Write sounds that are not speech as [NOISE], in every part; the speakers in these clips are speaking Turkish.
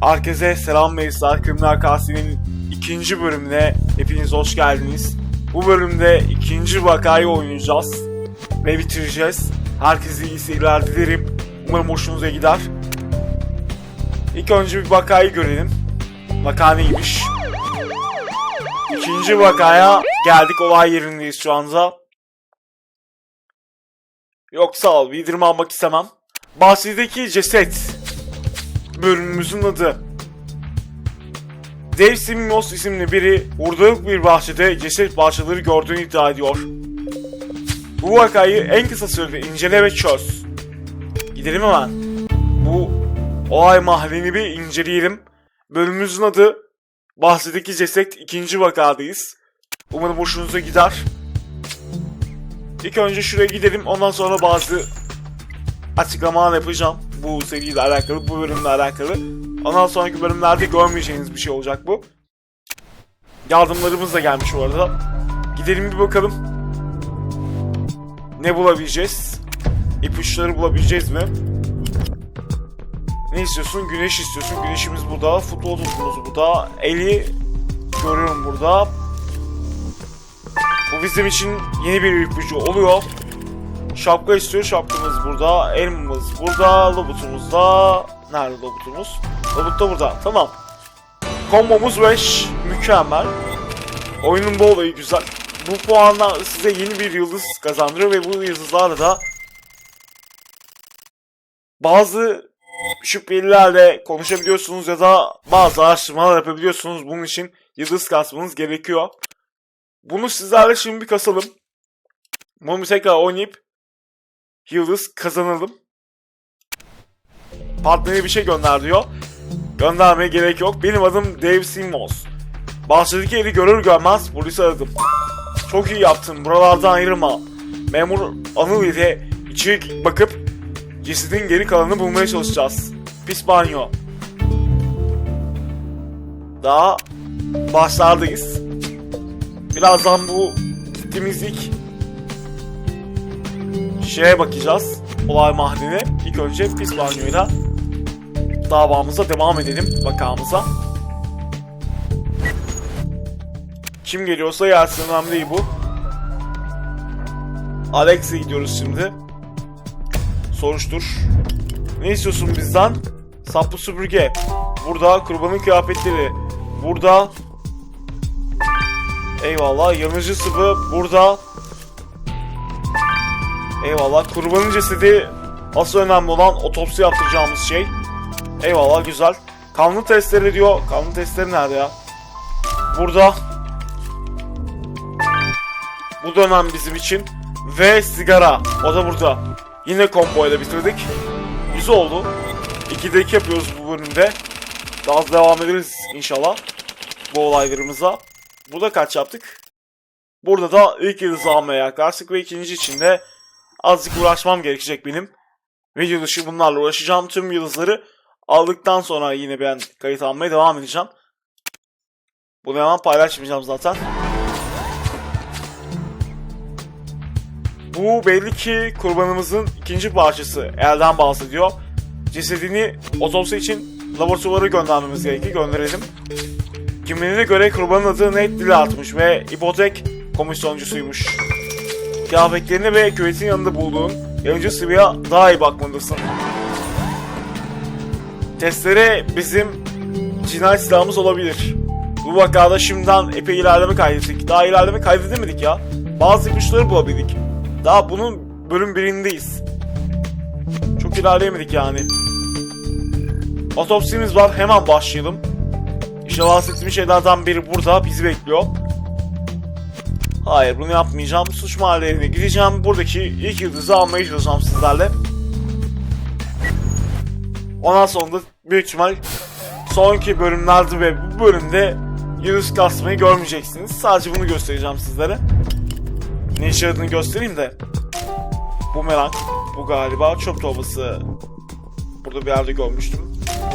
Herkese selam Meysar. Kriminal Kasi'nin ikinci bölümüne hepiniz hoş geldiniz. Bu bölümde ikinci vakayı oynayacağız ve bitireceğiz. Herkese iyi seyirler dilerim. Umarım hoşunuza gider. İlk önce bir vakayı görelim. Vaka neymiş? İkinci vakaya geldik. Olay yerindeyiz şu anda. Yok sağ ol. Bildirim almak istemem. Bahçedeki ceset bölümümüzün adı. Dave Simos isimli biri hurdalık bir bahçede ceset parçaları gördüğünü iddia ediyor. Bu vakayı en kısa sürede incele ve çöz. Gidelim hemen. Bu olay mahallini bir inceleyelim. Bölümümüzün adı Bahçedeki ceset ikinci vakadayız. Umarım hoşunuza gider. İlk önce şuraya gidelim ondan sonra bazı açıklamalar yapacağım. Bu seriyle alakalı, bu bölümle alakalı. Ondan sonraki bölümlerde görmeyeceğiniz bir şey olacak bu. Yardımlarımız da gelmiş bu arada. Gidelim bir bakalım. Ne bulabileceğiz? İpuçları bulabileceğiz mi? Ne istiyorsun? Güneş istiyorsun. Güneşimiz burada. Futbol topumuz burada. Eli görüyorum burada. Bu bizim için yeni bir ipucu oluyor. Şapka istiyor. Şapkamız burada. Elmamız burada. Lobutumuz da. Nerede lobutumuz? Lobut da burada. Tamam. Kombomuz 5. Mükemmel. Oyunun bu olayı güzel. Bu puanlar size yeni bir yıldız kazandırıyor ve bu yıldızlarla da bazı şüphelilerle konuşabiliyorsunuz ya da bazı araştırmalar yapabiliyorsunuz. Bunun için yıldız kasmanız gerekiyor. Bunu sizlerle şimdi bir kasalım. Bunu tekrar oynayıp yıldız kazanalım. Partneri bir şey gönder diyor. Göndermeye gerek yok. Benim adım Dave Simmons. Bahçedeki eli görür görmez polisi aradım. Çok iyi yaptın. Buralardan ayrılma. Memur Anıl ile içeri bakıp cesedin geri kalanını bulmaya çalışacağız. Pis banyo. Daha başlardayız. Birazdan bu ilk şeye bakacağız. Olay mahalline. İlk önce pis banyoyla davamıza devam edelim. Vakamıza. Kim geliyorsa gelsin önemli değil bu. Alex'e gidiyoruz şimdi. Soruştur. Ne istiyorsun bizden? Saplı süpürge. Burada kurbanın kıyafetleri. Burada Eyvallah. Yanıcı sıvı burada. Eyvallah. Kurbanın cesedi asıl önemli olan otopsi yaptıracağımız şey. Eyvallah güzel. Kanlı testleri diyor. Kanlı testleri nerede ya? Burada. Bu dönem bizim için. Ve sigara. O da burada. Yine komboyla bitirdik. Güzel oldu. 2'de 2 yapıyoruz bu bölümde. Daha devam ederiz inşallah. Bu olaylarımıza. Burada kaç yaptık? Burada da ilk yıldızı almaya yaklaştık ve ikinci için de azıcık uğraşmam gerekecek benim. Video dışı bunlarla uğraşacağım. Tüm yıldızları aldıktan sonra yine ben kayıt almaya devam edeceğim. Bunu hemen paylaşmayacağım zaten. Bu belli ki kurbanımızın ikinci parçası elden bahsediyor. Cesedini otopsi için laboratuvara göndermemiz gerekir. Gönderelim. Kimliğine göre kurbanın adı net dile atmış ve ipotek komisyoncusuymuş. Kıyafetlerini ve küvetin yanında bulduğun yanıcı sıvıya daha iyi bakmalısın. Testere bizim cinayet silahımız olabilir. Bu vakada şimdiden epey ilerleme kaydettik. Daha ilerleme kaydedemedik ya. Bazı ipuçları bulabildik. Daha bunun bölüm birindeyiz. Çok ilerleyemedik yani. Otopsimiz var hemen başlayalım. İşte bahsettiğim şeylerden biri burada bizi bekliyor. Hayır bunu yapmayacağım. Suç mahallelerine gideceğim. Buradaki ilk yıldızı almaya çalışacağım sizlerle. Ondan sonra da büyük ihtimal sonraki bölümlerde ve bu bölümde yıldız kasmayı görmeyeceksiniz. Sadece bunu göstereceğim sizlere. Ne işe göstereyim de. Bu merak. Bu galiba çöp torbası. Burada bir yerde görmüştüm.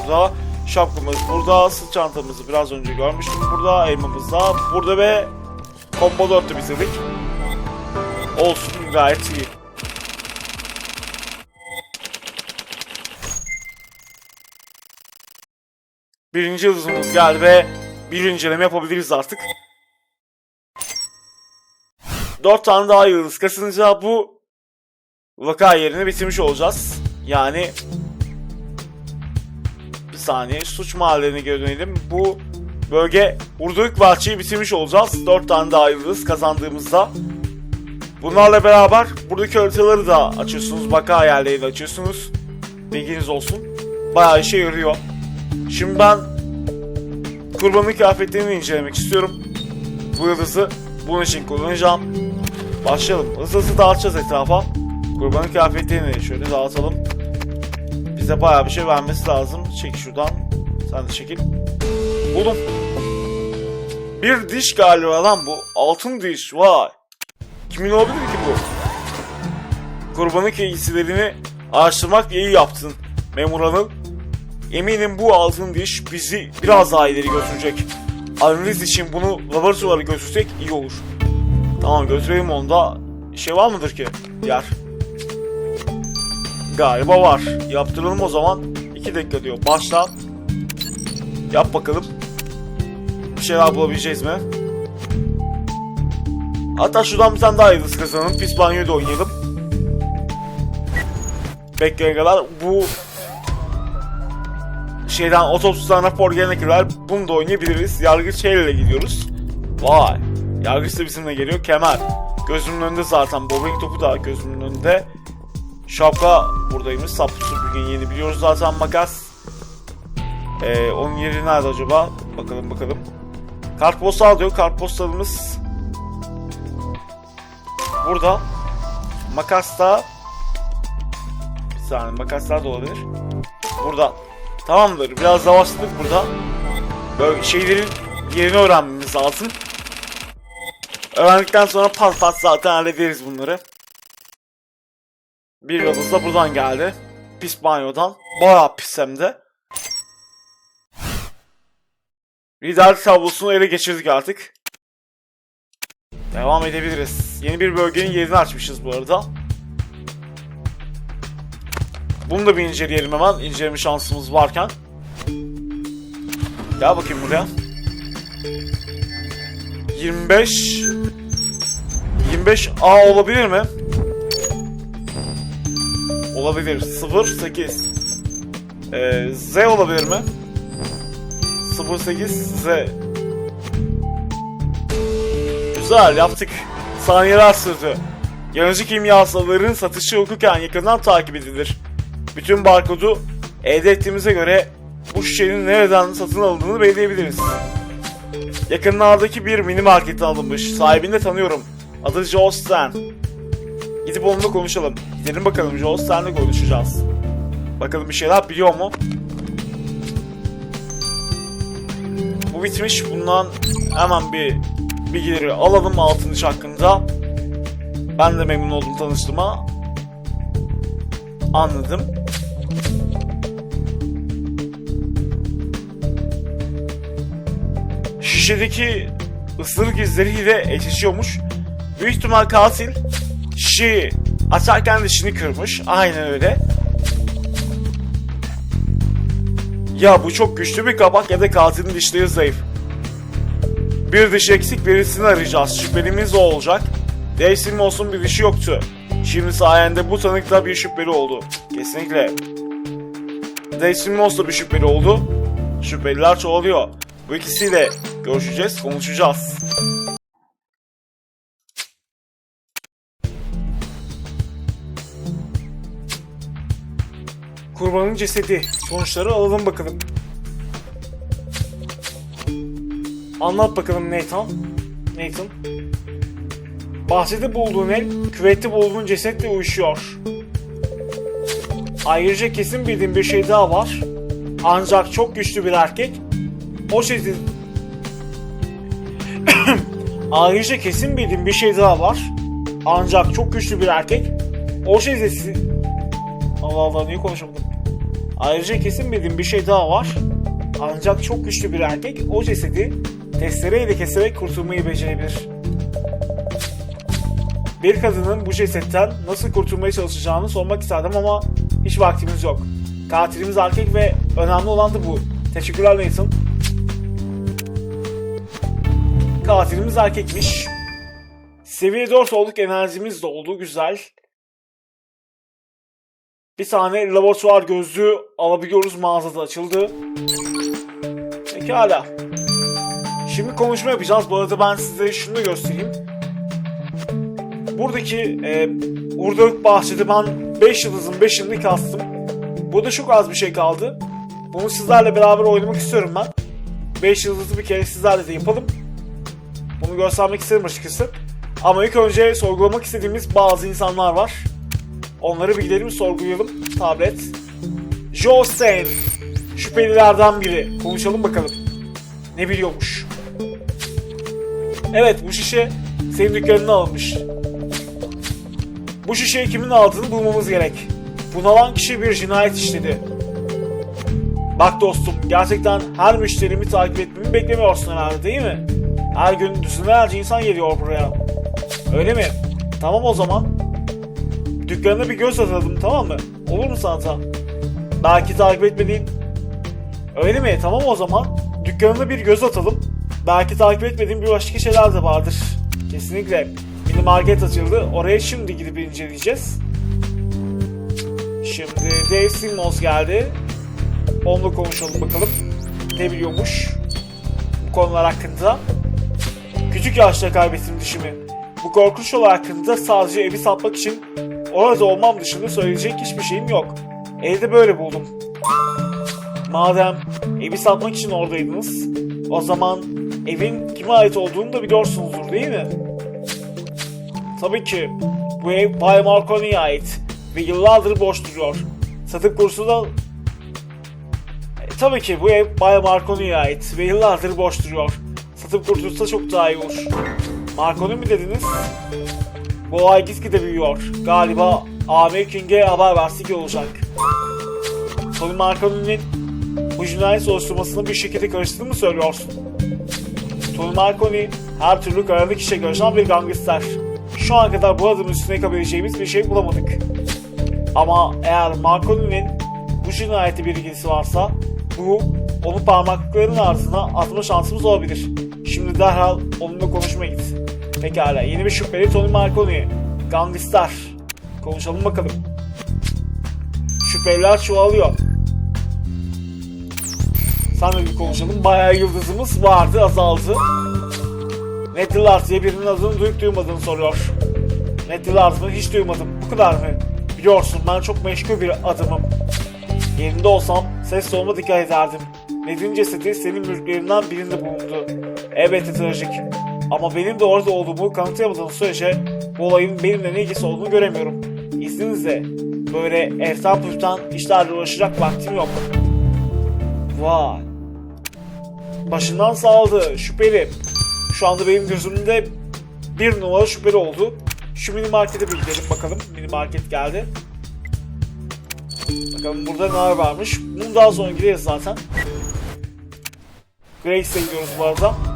Burada şapkamız, burada sırt çantamızı biraz önce görmüştüm. Burada elmamız da, burada ve combo 4'ü bitirdik. Olsun gayet iyi. Birinci yıldızımız geldi ve bir inceleme yapabiliriz artık. Dört tane daha yıldız kasınca bu vaka yerini bitirmiş olacağız. Yani bir saniye suç mahallelerine geri dönelim. Bu bölge Urduk Bahçe'yi bitirmiş olacağız. Dört tane daha yıldız kazandığımızda. Bunlarla beraber buradaki haritaları da açıyorsunuz. Vaka yerlerini açıyorsunuz. Bilginiz olsun. Bayağı işe yarıyor. Şimdi ben kurbanın kıyafetlerini incelemek istiyorum. Bu yıldızı bunun için kullanacağım. Başlayalım. Hızlı hızlı dağıtacağız etrafa. Kurbanın kıyafetlerini şöyle dağıtalım. Bize bayağı bir şey vermesi lazım. Çek şuradan. Sen de çekil. Buldum. Bir diş galiba lan bu. Altın diş. Vay. Kimin olabilir ki bu? Kurbanın giysilerini araştırmak iyi yaptın. Memur hanım. Eminim bu altın diş bizi biraz daha ileri götürecek. Analiz için bunu laboratuvara götürsek iyi olur. Tamam götürelim onu da. Şey var mıdır ki? Yer. Galiba var. Yaptıralım o zaman. 2 dakika diyor. Başla. Yap bakalım. Bir şeyler bulabileceğiz mi? Hatta şuradan bir tane daha yıldız kazanalım. Pis banyoyu da oynayalım. Bekleyene kadar bu şeyden otobüsten rapor gelene kadar bunu da oynayabiliriz. Yargıç ile gidiyoruz. Vay. Yargıç da bizimle geliyor. Kemer. Gözümün önünde zaten. Bowling topu da gözümün önünde. Şapka buradaymış. Sap süpürgenin yeni biliyoruz zaten makas. Ee, onun yeri nerede acaba? Bakalım bakalım. Kartpostal diyor. Kartpostalımız burada. Makas da bir saniye makaslar da olabilir. Burada. Tamamdır. Biraz yavaşladık burada. Böyle şeylerin yerini öğrenmemiz lazım. Öğrendikten sonra pat pat zaten hallederiz bunları. Bir yıldız da buradan geldi. Pis banyodan. Bayağı pis hem de. Liderlik tablosunu ele geçirdik artık. Devam edebiliriz. Yeni bir bölgenin yerini açmışız bu arada. Bunu da bir inceleyelim hemen. İnceleme şansımız varken. Gel bakayım buraya. 25 25 A olabilir mi? Olabilir. 0 8 ee, Z olabilir mi? 0 8 Z Güzel yaptık. Saniyeler sürdü. Yanıcı kimyasalların satışı hukuken yakından takip edilir. Bütün barkodu elde ettiğimize göre bu şişenin nereden satın alındığını belirleyebiliriz. Yakınlardaki bir mini marketten alınmış. Sahibini de tanıyorum. Adı Joe Stan. Gidip onunla konuşalım. Gidelim bakalım Joe Stan'la konuşacağız. Bakalım bir şeyler biliyor mu? Bitmiş. Bundan hemen bir bilgileri alalım altın iş hakkında. Ben de memnun oldum tanıştığıma. Anladım. Şişedeki ısırık izleriyle eşleşiyormuş. Büyük ihtimal katil şişeyi açarken dişini kırmış. Aynen öyle. Ya bu çok güçlü bir kapak ya da katilin dişleri zayıf. Bir diş eksik birisini arayacağız. Şüphelimiz o olacak. Dave olsun bir dişi yoktu. Şimdi sayende bu tanıkla bir şüpheli oldu. Kesinlikle. Dave Simmons da bir şüpheli oldu. Şüpheliler çoğalıyor. Bu ikisiyle görüşeceğiz, konuşacağız. Kurbanın cesedi. Sonuçları alalım bakalım. Anlat bakalım Nathan. Nathan. Bahçede bulduğun el, küvette bulduğun cesetle uyuşuyor. Ayrıca kesin bildiğim bir şey daha var. Ancak çok güçlü bir erkek. O cesedi... [COUGHS] Ayrıca kesin bildiğim bir şey daha var. Ancak çok güçlü bir erkek. O cesedi... Allah Allah niye konuşamadım? Ayrıca kesin bildiğim bir şey daha var. Ancak çok güçlü bir erkek o cesedi testereyle keserek kurtulmayı becerebilir. Bir kadının bu cesetten nasıl kurtulmaya çalışacağını sormak isterdim ama hiç vaktimiz yok. Katilimiz erkek ve önemli olan da bu. Teşekkürler Nathan. Katilimiz erkekmiş. Seviye 4 olduk enerjimiz de oldu güzel. Bir tane laboratuvar gözlüğü alabiliyoruz mağazada açıldı. Pekala. Şimdi konuşma yapacağız. Bu arada ben size şunu göstereyim. Buradaki e, Urdalık Bahçe'de ben 5 yıldızın 5'ini kastım. Burada çok az bir şey kaldı. Bunu sizlerle beraber oynamak istiyorum ben. 5 yıldızı bir kere sizlerle de yapalım. Bunu göstermek isterim açıkçası. Ama ilk önce sorgulamak istediğimiz bazı insanlar var. Onları bir gidelim sorgulayalım. Tablet. Joe Stain. Şüphelilerden biri. Konuşalım bakalım. Ne biliyormuş. Evet bu şişe senin dükkanına alınmış. Bu şişeyi kimin aldığını bulmamız gerek. Bunu alan kişi bir cinayet işledi. Bak dostum gerçekten her müşterimi takip etmemi beklemiyorsun herhalde değil mi? Her gün düzinlerce insan geliyor buraya. Öyle mi? Tamam o zaman. Dükkanına bir göz atalım tamam mı? Olur mu Santa? Belki takip etmediğin... Öyle mi? Tamam o zaman. Dükkanına bir göz atalım. Belki takip etmediğin bir başka şeyler de vardır. Kesinlikle. Mini market açıldı. Oraya şimdi gidip inceleyeceğiz. Şimdi Dave Simmons geldi. Onunla konuşalım bakalım. Ne biliyormuş bu konular hakkında. Küçük yaşta kaybettim dişimi. Bu korkunç olay hakkında sadece evi satmak için orada olmam dışında söyleyecek hiçbir şeyim yok. Evde böyle buldum. Madem evi satmak için oradaydınız, o zaman evin kime ait olduğunu da biliyorsunuzdur değil mi? Tabii ki. Bu ev Bay Marconi'ye ait ve yıllardır boş duruyor. Satın kursu da... E, tabii ki bu ev Bay Marconi'ye ait ve yıllardır boş duruyor. Satıp kurtulsa çok daha iyi olur. Marconi mi dediniz? Bu olay gitgide büyüyor. Galiba Amir King'e haber versek olacak. Tony Marconi'nin bu cinayet soruşturmasını bir şekilde karıştığını mı söylüyorsun? Tony Marconi her türlü karanlık işe karışan bir gangster. Şu ana kadar bu adımın üstüne yakabileceğimiz bir şey bulamadık. Ama eğer Marconi'nin bu cinayete bir ilgisi varsa bu onu parmaklıkların ardına atma şansımız olabilir. Şimdi derhal onunla konuşmaya git. Pekala yeni bir şüpheli Tony Marconi. Gangster. Konuşalım bakalım. Şüpheliler çoğalıyor. Senle bir konuşalım. Bayağı yıldızımız vardı azaldı. Ned Lars diye birinin adını duyup duymadığını soruyor. Ned Lars mı? Hiç duymadım. Bu kadar mı? Biliyorsun ben çok meşgul bir adamım. Yerinde olsam ses soluma dikkat ederdim. Ned'in cesedi senin mülklerinden birinde bulundu. Elbette trajik. Ama benim de orada olduğumu kanıtlayamadığın sürece bu olayın benimle ne ilgisi olduğunu göremiyorum. İzninizle böyle eftan püftan işlerle uğraşacak vaktim yok. Vay. Başından sağladı şüpheli. Şu anda benim gözümde bir numara şüpheli oldu. Şu mini markete bir gidelim bakalım. Mini market geldi. Bakalım burada neler varmış. Bunu daha sonra gideriz zaten. Grace'e gidiyoruz bu arada.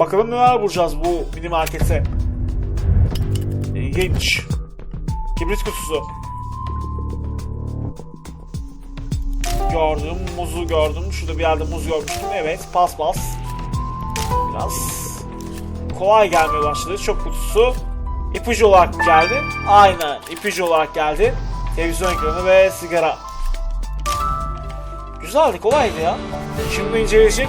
Bakalım neler bulacağız bu mini markete. İlginç. Kibrit kutusu. Gördüm, muzu gördüm. Şurada bir yerde muz görmüştüm. Evet, paspas. Biraz kolay gelmeye başladı. Çok kutusu. İpucu olarak geldi? Aynen, ipucu olarak geldi. Televizyon ekranı ve sigara. Güzeldi, kolaydı ya. Şimdi inceleyecek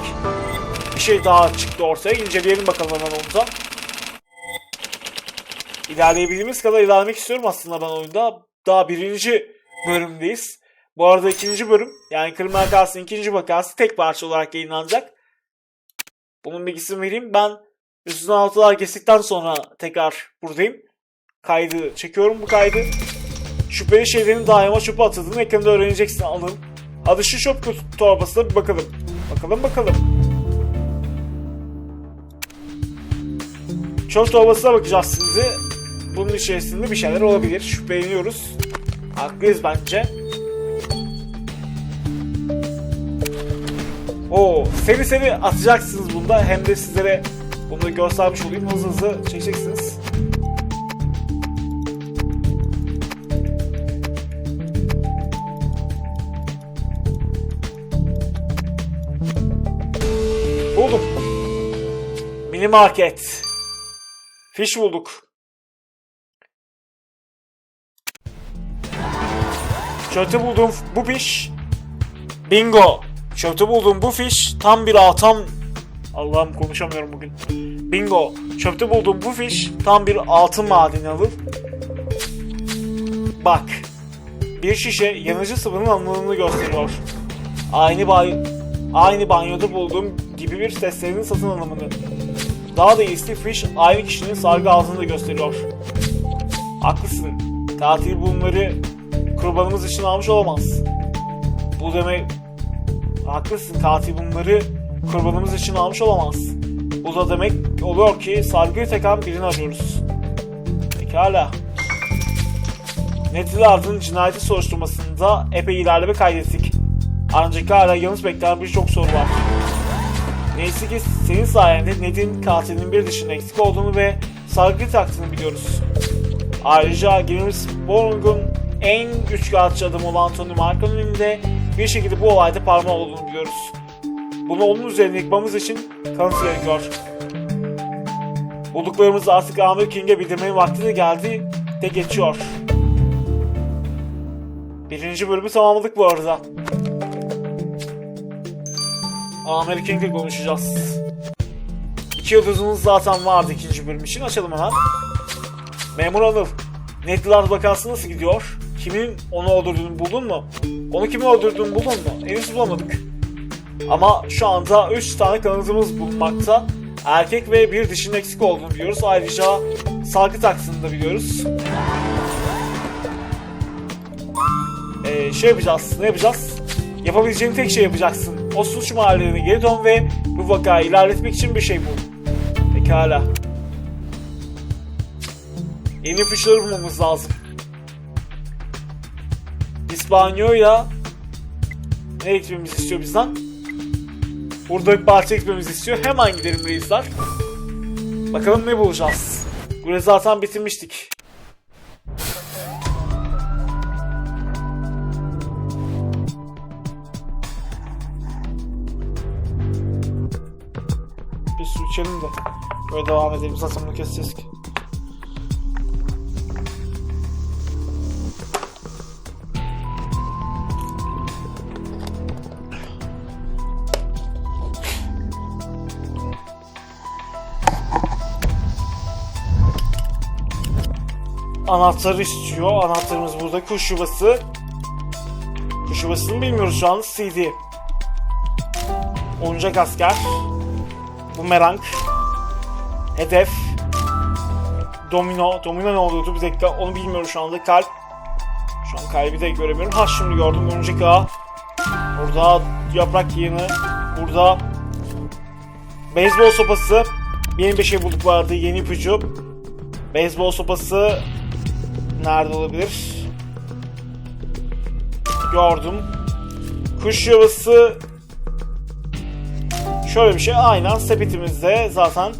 bir şey daha çıktı ortaya. İnceleyelim bakalım hemen onu da. İlerleyebildiğimiz kadar ilerlemek istiyorum aslında ben oyunda. Daha birinci bölümdeyiz. Bu arada ikinci bölüm yani Kırmızı Akas'ın ikinci vakası tek parça olarak yayınlanacak. Bunun bilgisini vereyim. Ben üstüne altılar kestikten sonra tekrar buradayım. Kaydı çekiyorum bu kaydı. Şüpheli şeylerin daima çöpe atıldığını ekranda öğreneceksin alın. Adı şu çöp kutu torbasına bir bakalım. Bakalım bakalım. Çöp torbasına bakacağız şimdi. Bunun içerisinde bir şeyler olabilir. Şüpheleniyoruz. Haklıyız bence. Oo, seri seri atacaksınız bunda. Hem de sizlere bunu göstermiş olayım. Hızlı hızlı çekeceksiniz. Buldum. Mini market. Fiş bulduk. Çöpte bulduğum bu fiş. Bingo. Çöpte bulduğum bu fiş tam bir altın. Allah'ım konuşamıyorum bugün. Bingo. Çöpte bulduğum bu fiş tam bir altın madeni alır. Bak. Bir şişe yanıcı sıvının alındığını gösteriyor. Aynı bay aynı banyoda bulduğum gibi bir seslerin satın alımını. Daha da iyisi fiş aynı kişinin sargı altını da gösteriyor. Haklısın. Katil bunları kurbanımız için almış olamaz. Bu demek... Haklısın katil bunları kurbanımız için almış olamaz. Bu da demek oluyor ki sargıyı takan birini arıyoruz. Pekala. Netherland'ın cinayeti soruşturmasında epey ilerleme kaydettik. Ancak hala yanıt bekleyen birçok soru var. Neyse ki senin sayende Ned'in katilinin bir dışında eksik olduğunu ve sargı taktığını biliyoruz. Ayrıca Guinness Borg'un en üçkağıtçı adamı olan Tony Marco'nun de bir şekilde bu olayda parmağı olduğunu biliyoruz. Bunu onun üzerine yıkmamız için kanıt gerekiyor. Bulduklarımızı artık Amir King'e bildirmenin vakti de geldi de geçiyor. Birinci bölümü tamamladık bu arada. Amir King'le konuşacağız. İki yıldızımız zaten vardı ikinci bölüm için. Açalım hemen. Memur Anıl. Netland vakası nasıl gidiyor? Kimin onu öldürdüğünü buldun mu? Onu kimin öldürdüğünü buldun mu? Henüz bulamadık. Ama şu anda 3 tane kanıtımız bulunmakta. Erkek ve bir dişinin eksik olduğunu biliyoruz. Ayrıca sargı taksını da biliyoruz. Ee, şey yapacağız. Ne yapacağız? Yapabileceğin tek şey yapacaksın. O suç mahallelerine geri dön ve bu vakayı ilerletmek için bir şey bul. Pekala. Yeni ipuçları bulmamız lazım. İspanyolya ne gitmemizi istiyor bizden? Burada bir parça gitmemizi istiyor. Hemen gidelim reisler. Bakalım ne bulacağız. Burayı zaten bitirmiştik. İçelim de böyle devam edelim. Zaten bunu keseceğiz ki. Anahtarı istiyor. Anahtarımız burada. Kuş yuvasını bilmiyoruz şu an. CD. Oyuncak asker. Bumerang. Hedef. Domino. Domino ne oluyordu? Bir dakika. Onu bilmiyorum şu anda. Kalp. Şu an kalbi de göremiyorum. Ha şimdi gördüm. Örümcek ağı. Burada yaprak yığını. Burada beyzbol sopası. Yeni bir şey bulduk vardı. Yeni ipucu. Beyzbol sopası nerede olabilir? Gördüm. Kuş yuvası şöyle bir şey. Aynen sepetimizde zaten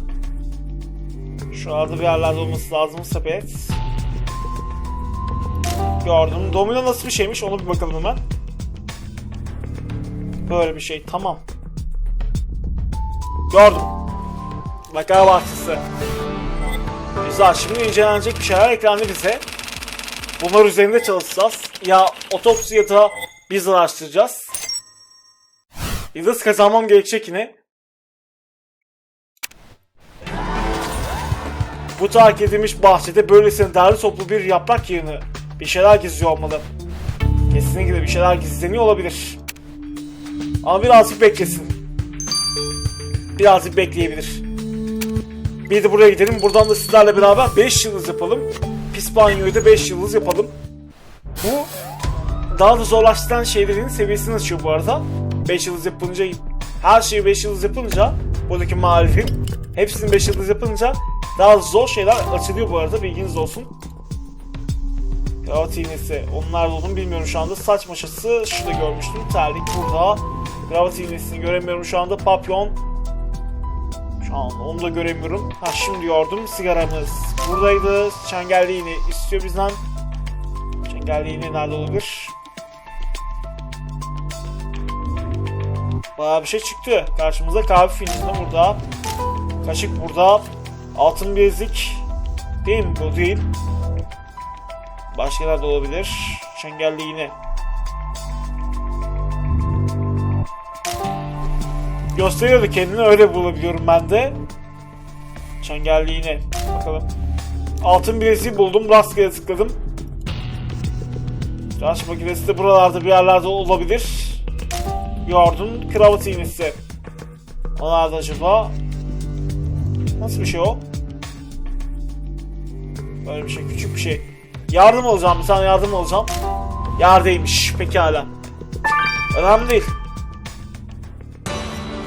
şuralarda bir yerlerde olması lazım sepet. Gördüm. Domino nasıl bir şeymiş onu bir bakalım hemen. Böyle bir şey. Tamam. Gördüm. Vaka bahçesi. Güzel. Şimdi incelenecek bir şeyler eklendi bize. Bunlar üzerinde çalışacağız. Ya otopsi ya da biz araştıracağız. Yıldız kazanmam gerekecek yine. Bu terk edilmiş bahçede böylesine derli toplu bir yaprak yığını. Bir şeyler gizliyor olmalı. Kesinlikle bir şeyler gizleniyor olabilir. Ama birazcık beklesin. Birazcık bekleyebilir. Bir de buraya gidelim. Buradan da sizlerle beraber 5 yıldız yapalım. Pis banyoyu da 5 yıldız yapalım. Bu daha da zorlaştıran şeylerin seviyesini açıyor bu arada. 5 yıldız yapınca her şeyi 5 yıldız yapınca buradaki marifin hepsini 5 yıldız yapınca daha zor şeyler açılıyor bu arada bilginiz olsun. Gravat iğnesi. Onlar da onun bilmiyorum şu anda. Saç maşası şurada görmüştüm. Terlik burada. Gravat iğnesini göremiyorum şu anda. Papyon şu an onu da göremiyorum. Ha şimdi gördüm. Sigaramız buradaydı. Çengelli iğne istiyor bizden. Çengelli iğne nerede olabilir? Bayağı bir şey çıktı. Karşımıza kahve filminde burada. Kaşık burada. Altın bilezik. Değil mi? Bu değil. Başka nerede olabilir? Çengelli iğne. Gösteriyordu kendini öyle bulabiliyorum ben de. Çengelli iğne. Bakalım. Altın bileziği buldum. Rastgele tıkladım. Tıraş makinesi de buralarda bir yerlerde olabilir. Gördüm. Kravat iğnesi. O nerede acaba? Nasıl bir şey o? Böyle bir şey. Küçük bir şey. Yardım alacağım. Bir tane yardım alacağım. Yerdeymiş. Pekala. Önemli değil.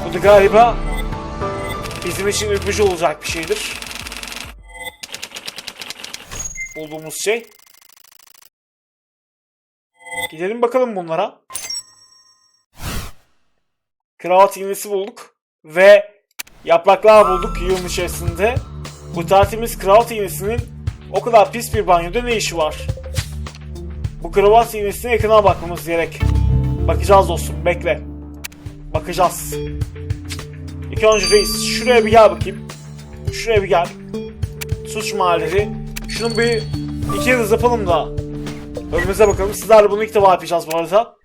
Bu da galiba bizim için ürkücü olacak bir şeydir. Bulduğumuz şey. Gidelim bakalım bunlara. Kravat iğnesi bulduk. Ve yapraklar bulduk yılın içerisinde. Bu tertemiz kravat iğnesinin o kadar pis bir banyoda ne işi var? Bu kravat iğnesine yakına bakmamız gerek. Bakacağız dostum bekle. Bakacağız. İlk önce reis şuraya bir gel bakayım. Şuraya bir gel. Suç mahalleri. Şunu bir iki yıldız yapalım da. Önümüze bakalım. Sizlerle bunu ilk defa yapacağız bu arada.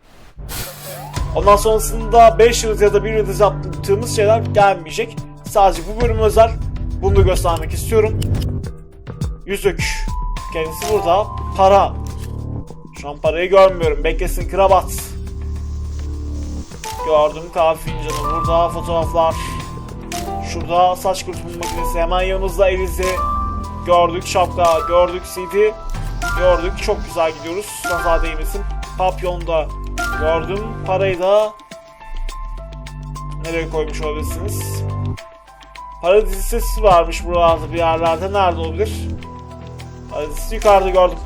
Ondan sonrasında 5 yıldız ya da 1 yıldız yaptığımız şeyler gelmeyecek. Sadece bu bölüm özel. Bunu da göstermek istiyorum. Yüzük. Kendisi burada. Para. Şu an parayı görmüyorum. Beklesin kravat. Gördüm kahve fincanı. Burada fotoğraflar. Şurada saç kurutma makinesi. Hemen yanımızda elizi. Gördük şapka. Gördük CD. Gördük. Çok güzel gidiyoruz. Nazar değmesin. Papyonda gördüm. Parayı da nereye koymuş olabilirsiniz? Para dizisi varmış buralarda bir yerlerde. Nerede olabilir? Para dizisi yukarıda gördüm.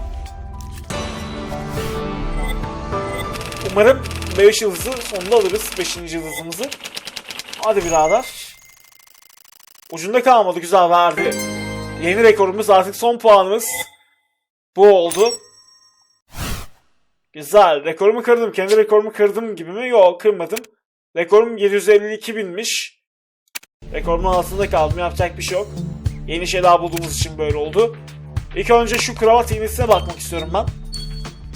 Umarım 5 yıldızı sonunda alırız. 5. yıldızımızı. Hadi birader. Ucunda kalmadı. Güzel verdi. Yeni rekorumuz artık son puanımız. Bu oldu. Güzel. Rekorumu kırdım. Kendi rekorumu kırdım gibi mi? Yok kırmadım. Rekorum 752 binmiş. Rekorumun altında kaldım. Yapacak bir şey yok. Yeni şeyler bulduğumuz için böyle oldu. İlk önce şu kravat iğnesine bakmak istiyorum ben.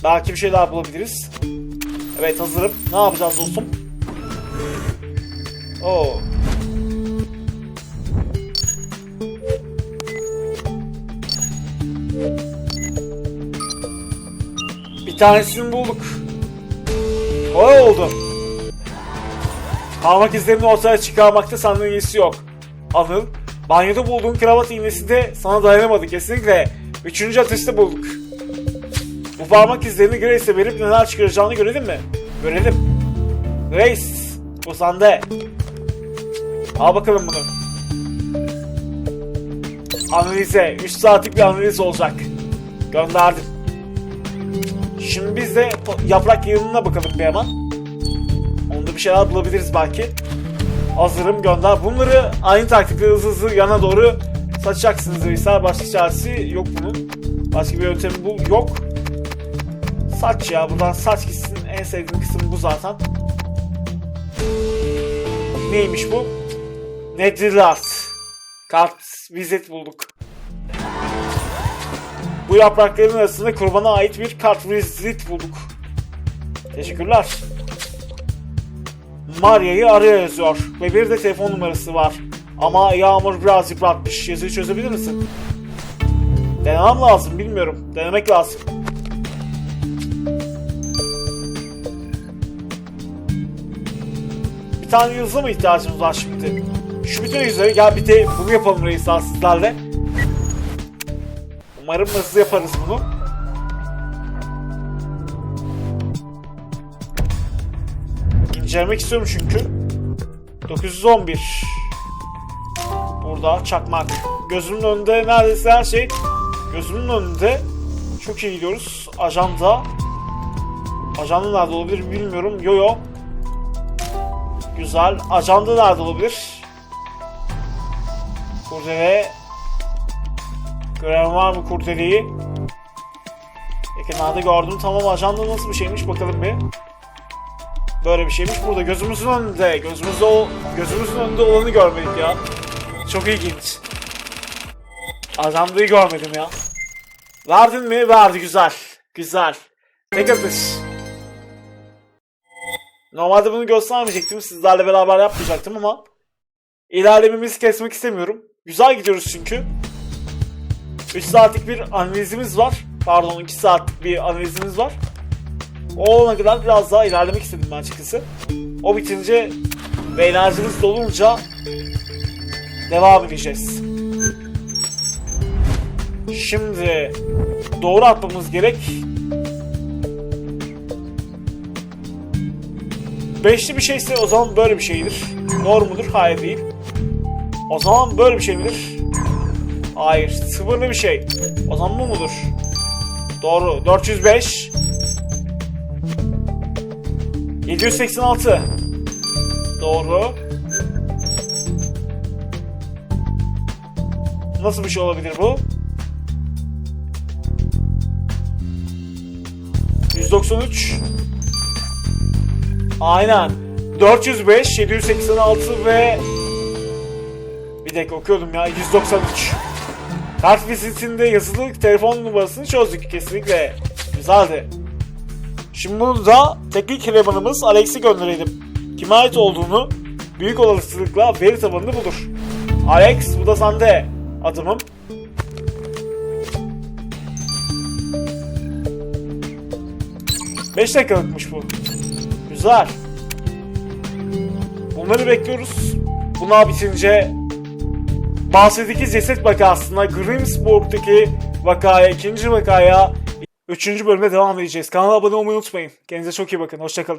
Belki bir şeyler bulabiliriz. Evet hazırım. Ne yapacağız dostum? Oo. Bir tanesini bulduk. Kolay oldu. Parmak izlerini ortaya çıkarmakta senden iyisi yok. Anıl, banyoda bulduğun kravat iğnesi de sana dayanamadı kesinlikle. Üçüncü ateşte bulduk. Bu parmak izlerini Grace'e verip neler çıkaracağını görelim mi? Görelim. Grace, bu sende. Al bakalım bunu. Analize, 3 saatlik bir analiz olacak. Gönderdim. Şimdi biz de yaprak yığınına bakalım bir hemen. Bir şeyler bulabiliriz belki. Hazırım gönder. Bunları aynı taktikle hızlı hızlı yana doğru saçacaksınız Veysel. Başka çaresi yok bunun. Başka bir yöntemi bul. Yok. Saç ya. Buradan saç gitsin. En sevdiğim kısım bu zaten. Neymiş bu? Nedrilart. Kart vizit bulduk. Bu yaprakların arasında kurbana ait bir kart vizit bulduk. Teşekkürler. Maria'yı arıyor yazıyor. Ve bir de telefon numarası var. Ama Yağmur biraz yıpratmış. Yazıyı çözebilir misin? Denemem lazım bilmiyorum. Denemek lazım. Bir tane yıldızı mı ihtiyacımız var şimdi? Şu bütün yüzleri gel bir de bunu yapalım reisler sizlerle. Umarım hızlı yaparız bunu. İncelemek istiyorum çünkü. 911. Burada çakmak. Gözümün önünde neredeyse her şey. Gözümün önünde. Çok iyi gidiyoruz. Ajanda. Ajanda nerede olabilir bilmiyorum. Yo yo. Güzel. Ajanda nerede olabilir? Kurdele. Gören var mı kurdeleyi? Yakınlarda gördüm. Tamam ajanda nasıl bir şeymiş bakalım bir. Böyle bir şeymiş burada gözümüzün önünde. Gözümüzde o gözümüzün önünde olanı görmedik ya. Çok ilginç. Adamlığı görmedim ya. Verdin mi? Verdi güzel. Güzel. Tek atış. Normalde bunu göstermeyecektim. Sizlerle beraber yapmayacaktım ama ilerlememizi kesmek istemiyorum. Güzel gidiyoruz çünkü. 3 saatlik bir analizimiz var. Pardon 2 saatlik bir analizimiz var. O olana kadar biraz daha ilerlemek istedim ben açıkçası. O bitince ve enerjimiz dolunca devam edeceğiz. Şimdi doğru atmamız gerek. Beşli bir şeyse o zaman böyle bir şeydir. Doğru mudur? Hayır değil. O zaman böyle bir şey midir? Hayır. Sıfırlı bir şey. O zaman bu mudur? Doğru. 405. 786. Doğru. Nasıl bir şey olabilir bu? 193. Aynen. 405, 786 ve bir dakika okuyordum ya 193. Kart vizitinde yazılı telefon numarasını çözdük kesinlikle. Güzeldi. Şimdi bunu da teknik elemanımız Alex'i gönderelim. Kime ait olduğunu büyük olasılıkla veri tabanını bulur. Alex bu da sende adımım. Beş dakikalıkmış bu. Güzel. Bunları bekliyoruz. Buna bitince bahsedeki ceset vakasına Grimsburg'daki vakaya, ikinci vakaya, üçüncü bölüme devam edeceğiz. Kanala abone olmayı unutmayın. Kendinize çok iyi bakın. Hoşçakalın.